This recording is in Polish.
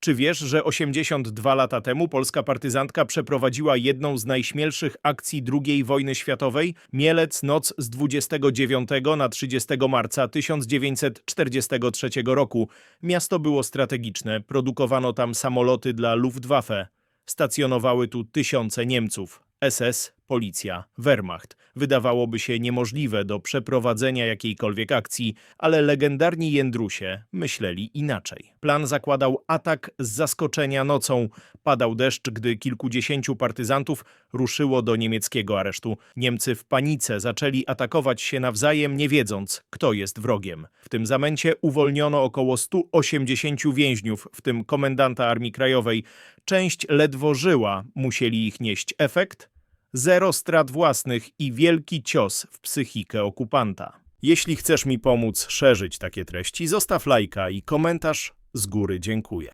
Czy wiesz, że 82 lata temu polska partyzantka przeprowadziła jedną z najśmielszych akcji II wojny światowej? Mielec noc z 29 na 30 marca 1943 roku. Miasto było strategiczne, produkowano tam samoloty dla Luftwaffe. Stacjonowały tu tysiące Niemców. SS, policja, Wehrmacht. Wydawałoby się niemożliwe do przeprowadzenia jakiejkolwiek akcji, ale legendarni Jędrusie myśleli inaczej. Plan zakładał atak z zaskoczenia nocą. Padał deszcz, gdy kilkudziesięciu partyzantów ruszyło do niemieckiego aresztu. Niemcy w panice zaczęli atakować się nawzajem, nie wiedząc, kto jest wrogiem. W tym zamęcie uwolniono około 180 więźniów, w tym komendanta Armii Krajowej. Część ledwo żyła, musieli ich nieść efekt? Zero strat własnych i wielki cios w psychikę okupanta. Jeśli chcesz mi pomóc szerzyć takie treści, zostaw lajka i komentarz z góry dziękuję.